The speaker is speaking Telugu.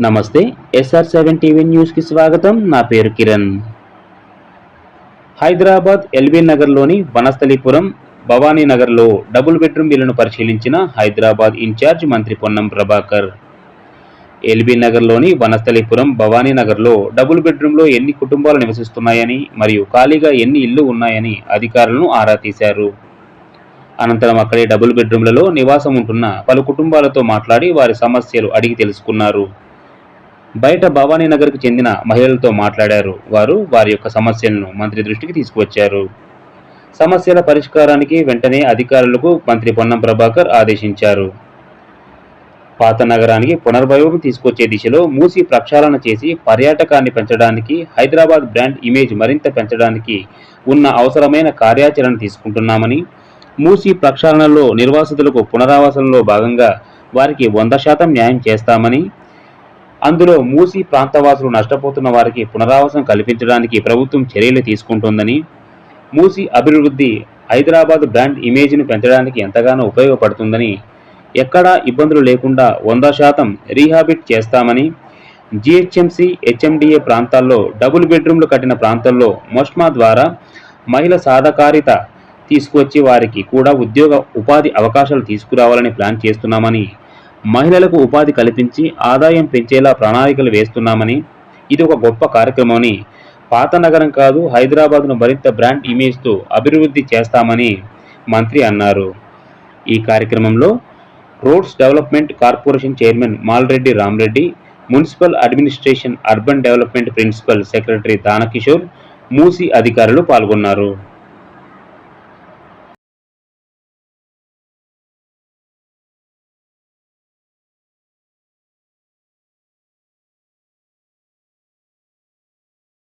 నమస్తే ఎస్ఆర్ సెవెన్ టీవీ న్యూస్కి స్వాగతం. నా పేరు కిరణ్. హైదరాబాద్ ఎల్బీ నగర్లోని వనస్థలిపురం భవానీ నగర్లో డబుల్ బెడ్రూమ్ ఇళ్ళను పరిశీలించిన హైదరాబాద్ ఇన్ఛార్జ్ మంత్రి పొన్నం ప్రభాకర్. ఎల్బీ నగర్లోని వనస్థలిపురం భవానీ నగర్లో డబుల్ బెడ్రూమ్లో ఎన్ని కుటుంబాలు నివసిస్తున్నాయని మరియు ఖాళీగా ఎన్ని ఇళ్ళు ఉన్నాయని అధికారులను ఆరా తీశారు. అనంతరం అక్కడే డబుల్ బెడ్రూమ్లలో నివాసం ఉంటున్న పలు కుటుంబాలతో మాట్లాడి వారి సమస్యలు అడిగి తెలుసుకున్నారు. బయట భవానీ నగర్కు చెందిన మహిళలతో మాట్లాడారు. వారు వారి యొక్క సమస్యలను మంత్రి దృష్టికి తీసుకువచ్చారు. సమస్యల పరిష్కారానికి వెంటనే అధికారులకు మంత్రి పొన్నం ప్రభాకర్ ఆదేశించారు. పాత నగరానికి పునర్వైభవం తీసుకొచ్చే దిశలో మూసి ప్రక్షాళన చేసి పర్యాటకాన్ని పెంచడానికి హైదరాబాద్ బ్రాండ్ ఇమేజ్ మరింత పెంచడానికి ఉన్న అవసరమైన కార్యాచరణ తీసుకుంటున్నామని మూసి ప్రక్షాళనలో నిర్వాసితులకు పునరావాసంలో భాగంగా వారికి వంద శాతం న్యాయం చేస్తామని అందులో మూసి ప్రాంతవాసులు నష్టపోతున్న వారికి పునరావాసం కల్పించడానికి ప్రభుత్వం చర్యలు తీసుకుంటోందని మూసి అభివృద్ధి హైదరాబాద్ బ్రాండ్ ఇమేజ్ను పెంచడానికి ఎంతగానో ఉపయోగపడుతుందని ఎక్కడా ఇబ్బందులు లేకుండా వంద శాతం రీహాబిట్ చేస్తామని జిహెచ్ఎంసి హెచ్ఎండిఏ ప్రాంతాల్లో డబుల్ బెడ్రూమ్లు కట్టిన ప్రాంతాల్లో మొష్మా ద్వారా మహిళ సాధకారిత తీసుకొచ్చి వారికి కూడా ఉద్యోగ ఉపాధి అవకాశాలు తీసుకురావాలని ప్లాన్ చేస్తున్నామని మహిళలకు ఉపాధి కల్పించి ఆదాయం పెంచేలా ప్రణాళికలు వేస్తున్నామని ఇది ఒక గొప్ప కార్యక్రమమని పాత నగరం కాదు హైదరాబాద్ను మరింత బ్రాండ్ ఇమేజ్తో అభివృద్ధి చేస్తామని మంత్రి అన్నారు. ఈ కార్యక్రమంలో roads development corporation chairman Malreddy Ramreddy municipal administration urban development principal secretary Danakishore Musi అధికారులు పాల్గొన్నారు.